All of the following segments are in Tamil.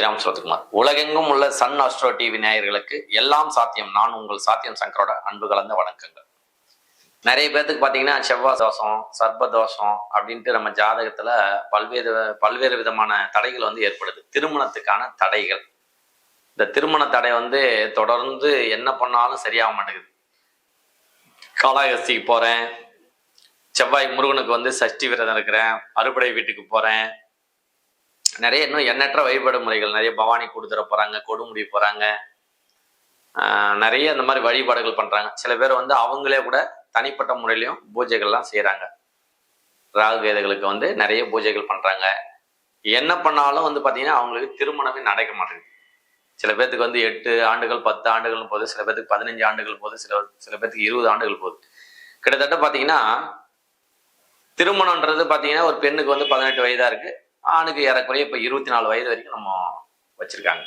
கிராம சிவகுமார் உலகெங்கும் உள்ள சன் ஆஸ்ட்ரோ டிவி நேயர்களுக்கு எல்லாம் சாத்தியம். நான் உங்கள் சாத்தியம் சங்கரோட அன்பு கலந்த வணக்கங்கள். நிறைய பேர்த்துக்கு பார்த்தீங்கன்னா செவ்வாய் தோஷம் சர்ப்ப தோஷம் அப்படின்ட்டு நம்ம ஜாதகத்துல பல்வேறு பல்வேறு விதமான தடைகள் வந்து ஏற்படுது. திருமணத்துக்கான தடைகள். இந்த திருமண தடை வந்து தொடர்ந்து என்ன பண்ணாலும் சரியாக மாட்டேங்குது. காலாயஸ்திக்கு போறேன். செவ்வாய் முருகனுக்கு வந்து சஷ்டி விரதம் இருக்கிறேன். அறுபடை வீட்டுக்கு போறேன். நிறைய இன்னும் எண்ணற்ற வழிபாடு முறைகள். நிறைய பவானி கொடுத்துட போறாங்க கொடுமுடி போறாங்க. நிறைய இந்த மாதிரி வழிபாடுகள் பண்றாங்க. சில பேர் வந்து அவங்களே கூட தனிப்பட்ட முறையிலையும் பூஜைகள்லாம் செய்கிறாங்க ராகு கேதுகளுக்கு வந்து நிறைய பூஜைகள் பண்றாங்க. என்ன பண்ணாலும் வந்து பாத்தீங்கன்னா அவங்களுக்கு திருமணமே நடக்க மாட்டேங்குது. சில பேர்த்துக்கு வந்து எட்டு ஆண்டுகள் பத்து ஆண்டுகள் போகுது சில பேர்த்துக்கு பதினஞ்சு ஆண்டுகள் போகுது சில சில பேர்த்துக்கு இருபது ஆண்டுகள் போகுது கிட்டத்தட்ட பாத்தீங்கன்னா திருமணம்ன்றது பாத்தீங்கன்னா ஒரு பெண்ணுக்கு வந்து பதினெட்டு வயதா இருக்கு. ஆணுக்கு ஏறக்குறைய இப்போ இருபத்தி நாலு வயது வரைக்கும் நம்ம வச்சிருக்காங்க.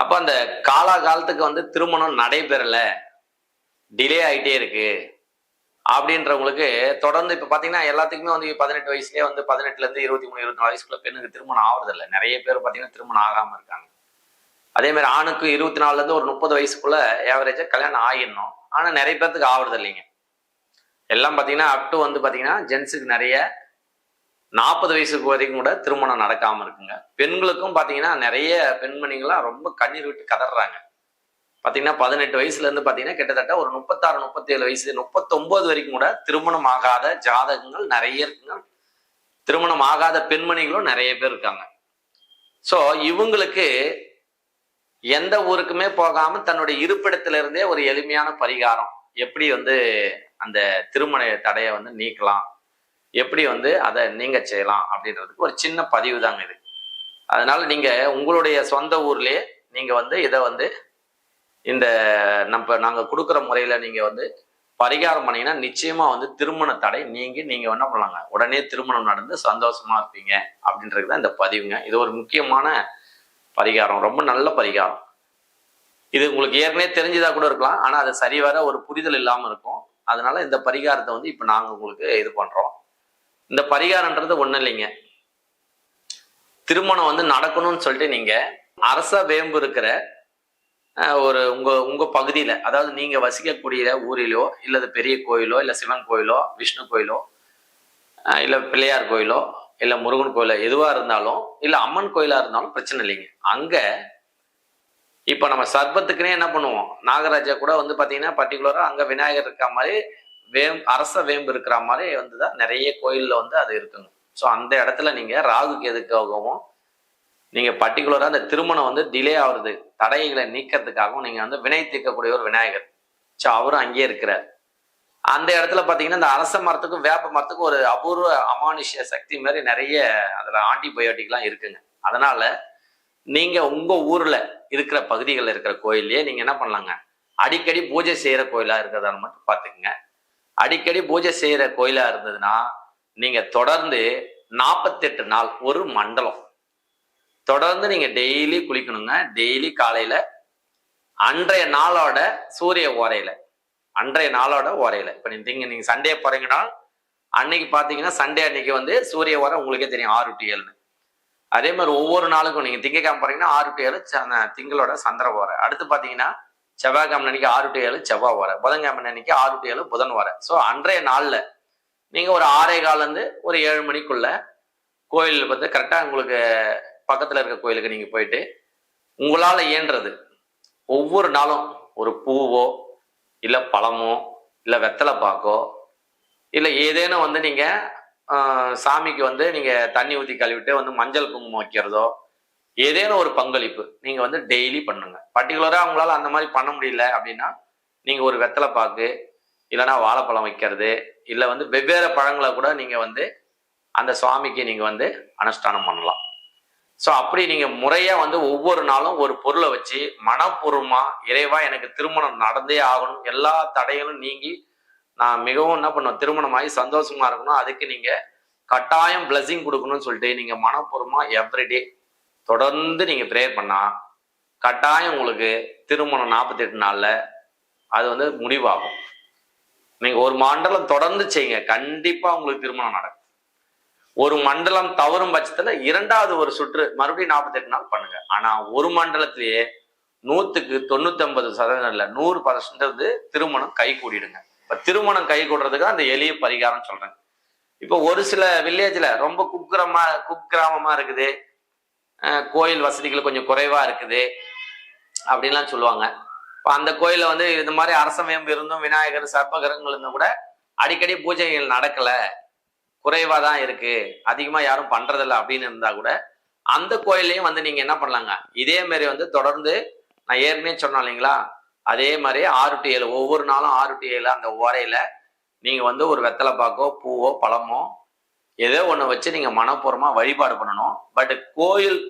அப்போ அந்த காலாகாலத்துக்கு வந்து திருமணம் நடைபெறலை டிலே ஆகிட்டே இருக்கு அப்படின்றவங்களுக்கு தொடர்ந்து இப்போ பார்த்தீங்கன்னா எல்லாத்துக்குமே வந்து பதினெட்டு வயசுலேயே வந்து பதினெட்டுலேருந்து இருபத்தி மூணு இருபத்தி நாலு வயசுக்குள்ள பெண்ணுக்கு திருமணம் ஆகுறதில்ல நிறைய பேர் பார்த்தீங்கன்னா திருமணம் ஆகாமல் இருக்காங்க. அதே மாதிரி ஆணுக்கு இருபத்தி நாலுலேருந்து ஒரு முப்பது வயசுக்குள்ள ஏவரேஜாக கல்யாணம் ஆகிடணும். ஆனால் நிறைய பேர்த்துக்கு ஆகுறது இல்லைங்க எல்லாம் பார்த்தீங்கன்னா அப் டு வந்து பார்த்தீங்கன்னா ஜென்ஸுக்கு நிறைய நாற்பது வயசுக்கு வரைக்கும் கூட திருமணம் நடக்காம இருக்குங்க. பெண்களுக்கும் பார்த்தீங்கன்னா நிறைய பெண்மணிகள்லாம் ரொம்ப கண்ணீர் விட்டு கதறாங்க. பார்த்தீங்கன்னா பதினெட்டு வயசுல இருந்து பார்த்தீங்கன்னா கிட்டத்தட்ட ஒரு முப்பத்தாறு முப்பத்தேழு வயசு முப்பத்தொன்பது வரைக்கும் கூட திருமணம் ஆகாத ஜாதகங்கள் நிறைய இருக்குங்க. திருமணம் ஆகாத பெண்மணிகளும் நிறைய பேர் இருக்காங்க. ஸோ இவங்களுக்கு எந்த ஊருக்குமே போகாம தன்னுடைய இருப்பிடத்துல இருந்தே ஒரு எளிமையான பரிகாரம் எப்படி வந்து அந்த திருமண தடையை வந்து நீக்கலாம் எப்படி வந்து அதை நீங்கள் செய்யலாம் அப்படின்றதுக்கு ஒரு சின்ன பதிவு தாங்க இது. அதனால் நீங்கள் உங்களுடைய சொந்த ஊர்லேயே நீங்கள் வந்து இதை வந்து இந்த நம்ம நாங்கள் கொடுக்குற முறையில் நீங்கள் வந்து பரிகாரம் பண்ணீங்கன்னா நிச்சயமாக வந்து திருமண தடை நீங்கி நீங்கள் என்ன பண்ணலாங்க? உடனே திருமணம் நடந்து சந்தோஷமாக இருப்பீங்க அப்படின்றது தான் இந்த பதிவுங்க. இது ஒரு முக்கியமான பரிகாரம். ரொம்ப நல்ல பரிகாரம். இது உங்களுக்கு ஏற்கனவே தெரிஞ்சதா கூட இருக்கலாம். ஆனால் அது சரிவர ஒரு புரிதல் இல்லாமல் இருக்கும். அதனால இந்த பரிகாரத்தை வந்து இப்போ நாங்கள் உங்களுக்கு இது பண்ணுறோம் இந்த பரிகாரம்ன்றது ஒன்றும் இல்லைங்க. திருமணம் வந்து நடக்கணும்னு சொல்லிட்டு நீங்க அரச வேம்பு இருக்கிற ஒரு உங்க உங்க பகுதியில அதாவது நீங்க வசிக்கக்கூடிய ஊரிலோ இல்லது பெரிய கோயிலோ இல்ல சிவன் கோயிலோ விஷ்ணு கோயிலோ இல்ல பிள்ளையார் கோயிலோ இல்ல முருகன் கோயிலோ எதுவா இருந்தாலும் இல்ல அம்மன் கோயிலா இருந்தாலும் பிரச்சனை இல்லைங்க. அங்க இப்ப நம்ம சர்பத்துக்குனே என்ன பண்ணுவோம்? நாகராஜா கூட வந்து பாத்தீங்கன்னா பர்டிகுலரா அங்க விநாயகர் இருக்க மாதிரி வேம் அரச வேம்பு இருக்கிற மாதிரி வந்து தான் நிறைய கோயில்ல வந்து அது இருக்குங்க. ஸோ அந்த இடத்துல நீங்க ராகு கேதுக்காகவும் நீங்க பர்டிகுலரா அந்த திருமணம் வந்து டிலே ஆகுறது தடைகளை நீக்கிறதுக்காகவும் நீங்க வந்து வினை தீர்க்கக்கூடிய ஒரு விநாயகர். ஸோ அவரும் அங்கேயே இருக்கிறார். அந்த இடத்துல பாத்தீங்கன்னா இந்த அரச மரத்துக்கும் வேப்ப மரத்துக்கும் ஒரு அபூர்வ அமானுஷ்ய சக்தி மாதிரி நிறைய அதுல ஆன்டிபயோட்டிக்லாம் இருக்குங்க. அதனால நீங்க உங்க ஊர்ல இருக்கிற பகுதிகளில் இருக்கிற கோயிலே நீங்க என்ன பண்ணலாங்க? அடிக்கடி பூஜை செய்யற கோயிலா இருக்கிறதா மட்டும் பார்த்துக்குங்க. அடிக்கடி பூஜை செய்யற கோயிலா இருந்ததுன்னா நீங்க தொடர்ந்து நாற்பத்தெட்டு நாள் ஒரு மண்டலம். தொடர்ந்து நீங்க டெய்லி குளிக்கணுங்க. டெய்லி காலையில அன்றைய நாளோட சூரிய ஓரையில. அன்றைய நாளோட ஓரையில. இப்ப நீங்க திங்க- நீங்க சண்டே போறீங்கன்னா அன்னைக்கு பாத்தீங்கன்னா சண்டே அன்னைக்கு வந்து சூரிய ஓரம் உங்களுக்கே தெரியும் ஆறு டு ஏழுன்னு. அதே மாதிரி ஒவ்வொரு நாளுக்கும் நீங்க திங்கக்கிழமை போறீங்கன்னா ஆறு டு ஏழு திங்களோட சந்திர ஓரை. அடுத்து பாத்தீங்கன்னா செவ்வாய்க்கிழமை அன்னைக்கு ஆறு டு ஏழு செவ்வாய் வர. புதன்கிழமை அன்னைக்கு ஆறு டு ஏழு புதன் வர. ஸோ அன்றைய நாளில் நீங்கள் ஒரு ஆறே காலேருந்து ஒரு ஏழு மணிக்குள்ள கோயில் வந்து கரெக்டாக உங்களுக்கு பக்கத்தில் இருக்க கோயிலுக்கு நீங்கள் போயிட்டு உங்களால் இயன்றது ஒவ்வொரு நாளும் ஒரு பூவோ இல்லை பழமோ இல்லை வெத்தலை பாக்கோ இல்லை ஏதேனும் வந்து நீங்கள் சாமிக்கு வந்து நீங்கள் தண்ணி ஊற்றி கழுவிட்டு வந்து மஞ்சள் குங்குமம் வைக்கிறதோ ஏதேனும் ஒரு பங்களிப்பு நீங்க வந்து டெய்லி பண்ணுங்க. பர்டிகுலரா உங்களால அந்த மாதிரி பண்ண முடியல அப்படின்னா நீங்க ஒரு வெத்தலை பாக்கு இல்லைன்னா வாழைப்பழம் வைக்கிறது இல்லை வந்து வெவ்வேறு பழங்களை கூட நீங்க வந்து அந்த சுவாமிக்கு நீங்க வந்து அனுஷ்டானம் பண்ணலாம். ஸோ அப்படி நீங்க முறையா வந்து ஒவ்வொரு நாளும் ஒரு பொருளை வச்சு மனப்பூர்வமா இறைவா எனக்கு திருமணம் நடந்தே ஆகணும். எல்லா தடைகளும் நீங்கி நான் மிகவும் என்ன பண்ணுவேன் திருமணமாகி சந்தோஷமா இருக்கணும். அதுக்கு நீங்க கட்டாயம் பிளஸிங் கொடுக்கணும்னு சொல்லிட்டு நீங்க மனப்பூர்வமா எவ்ரிடே தொடர்ந்து நீங்கள் ப்ரேயர் பண்ணால் கட்டாயம் உங்களுக்கு திருமணம் நாற்பத்தி எட்டு நாளில் அது வந்து முடிவாகும். நீங்கள் ஒரு மண்டலம் தொடர்ந்து செய்யுங்க கண்டிப்பாக உங்களுக்கு திருமணம் நடக்கும். ஒரு மண்டலம் தவறும் பட்சத்தில் இரண்டாவது ஒரு சுற்று மறுபடியும் நாற்பத்தெட்டு நாள் பண்ணுங்க. ஆனால் ஒரு மண்டலத்திலேயே நூற்றுக்கு தொண்ணூத்தொன்பது சதவீதம் இல்லை நூறு பர்சன்ட் வந்து திருமணம் கை கூடிடுங்க. இப்போ திருமணம் கை கூடுறதுக்கு அந்த எளிய பரிகாரம் சொல்கிறேங்க இப்போ ஒரு சில வில்லேஜில் ரொம்ப குக்கிரமா குக்கிராமமாக இருக்குது. கோயில் வசதிகள் கொஞ்சம் குறைவாக இருக்குது. அப்படின்லாம் சொல்லுவாங்க. இப்போ அந்த கோயிலில் வந்து இது மாதிரி அரசமயம் இருந்தும் விநாயகர் சர்ப்பகிரகங்கள் இருந்தும் கூட அடிக்கடி பூஜைகள் நடக்கலை. குறைவாக தான் இருக்குது அதிகமாக யாரும் பண்ணுறதில்ல அப்படின்னு இருந்தால் கூட அந்த கோயிலையும் வந்து நீங்கள் என்ன பண்ணலாங்க? இதே மாதிரி வந்து தொடர்ந்து நான் ஏற்கனவே சொன்னோம் இல்லைங்களா? அதே மாதிரி ஆறு டு ஏழு ஒவ்வொரு நாளும் ஆறு டு ஏழு அந்த ஓரையில் நீங்கள் வந்து ஒரு வெத்தலை பாக்கோ பூவோ பழமோ ஏதோ ஒன்று வச்சு நீங்கள் மனப்பூர்வமாக வழிபாடு பண்ணணும். பட் கோயில்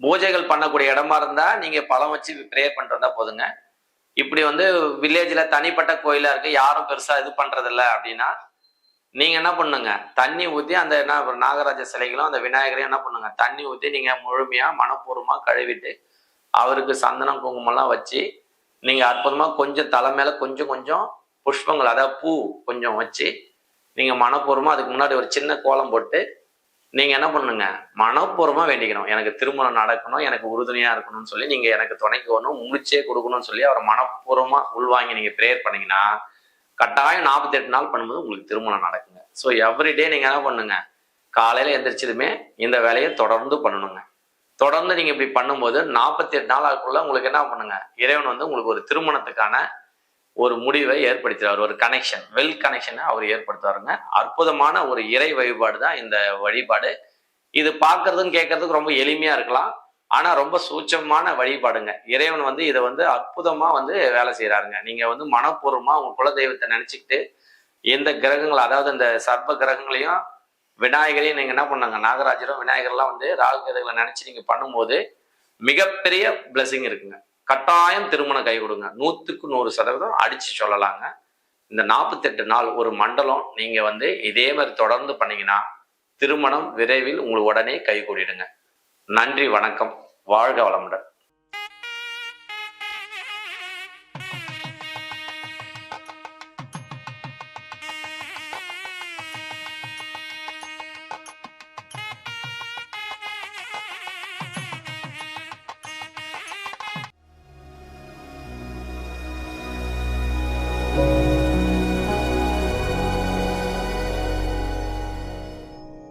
பூஜைகள் பண்ணக்கூடிய இடமா இருந்தா நீங்க பழம் வச்சு ப்ரேயர் பண்ணிட்டு வந்தா போதுங்க. இப்படி வந்து வில்லேஜ்ல தனிப்பட்ட கோயிலா இருக்கு யாரும் பெருசா இது பண்றது அப்படின்னா நீங்க என்ன பண்ணுங்க? தண்ணி ஊற்றி அந்த என்ன நாகராஜ சிலைகளும் அந்த விநாயகரையும் என்ன பண்ணுங்க? தண்ணி ஊற்றி நீங்க முழுமையா மனப்பூர்வமா கழுவிட்டு அவருக்கு சந்தனம் குங்குமம்லாம் வச்சு நீங்க அற்புதமா கொஞ்சம் தலை மேல கொஞ்சம் கொஞ்சம் புஷ்பங்கள் அதாவது பூ கொஞ்சம் வச்சு நீங்க மனப்பூர்வமா அதுக்கு முன்னாடி ஒரு சின்ன கோலம் போட்டு நீங்க என்ன பண்ணுங்க? மனப்பூர்வமா வேண்டிக்கணும். எனக்கு திருமணம் நடக்கணும் எனக்கு உறுதுணையா இருக்கணும்னு சொல்லி நீங்க எனக்கு துணைக்கு வரணும் முடிச்சே கொடுக்கணும்னு சொல்லி அவரை மனப்பூர்வமா உள்வாங்கி நீங்க ப்ரேயர் பண்ணீங்கன்னா கட்டாயம் நாற்பத்தி எட்டு நாள் பண்ணும்போது உங்களுக்கு திருமணம் நடக்குங்க. ஸோ எவ்ரிடே நீங்க என்ன பண்ணுங்க? காலையில எந்திரிச்சதுமே இந்த வேலையை தொடர்ந்து பண்ணணுங்க. தொடர்ந்து நீங்க இப்படி பண்ணும்போது நாற்பத்தி எட்டு நாள் ஆகுள்ள உங்களுக்கு என்ன பண்ணுங்க? இறைவன் வந்து உங்களுக்கு ஒரு திருமணத்துக்கான ஒரு முடிவை ஏற்படுத்துறாரு ஒரு கனெக்ஷன் வெல் கனெக்ஷனை அவர் ஏற்படுத்துவாருங்க. அற்புதமான ஒரு இறை வழிபாடு தான் இந்த வழிபாடு. இது பார்க்கறதும் கேட்கறதுக்கு ரொம்ப எளிமையா இருக்கலாம். ஆனா ரொம்ப சூட்சமான வழிபாடுங்க. இறைவன் வந்து இதை வந்து அற்புதமா வந்து வேலை செய்யறாருங்க நீங்க வந்து மனப்பூர்வமா உங்க குலதெய்வத்தை நினைச்சுக்கிட்டு எந்த கிரகங்கள் அதாவது இந்த சர்ப்ப கிரகங்களையும் விநாயகரையும் நீங்க என்ன பண்ணாங்க? நாகராஜரும் விநாயகர்லாம் வந்து ராகு கிரகங்களை நினைச்சு நீங்க பண்ணும்போது மிகப்பெரிய பிளஸிங் இருக்குங்க. கட்டாயம் திருமணம் கை கொடுங்க. நூத்துக்கு நூறு சதவீதம் அடிச்சு சொல்லலாங்க. இந்த நாற்பத்தெட்டு நாள் ஒரு மண்டலம் நீங்க வந்து இதே மாதிரி தொடர்ந்து பண்ணீங்கன்னா திருமணம் விரைவில் உங்களுக்கு உடனே கை கூடிடுங்க. நன்றி வணக்கம். வாழ்க வளமுடன்.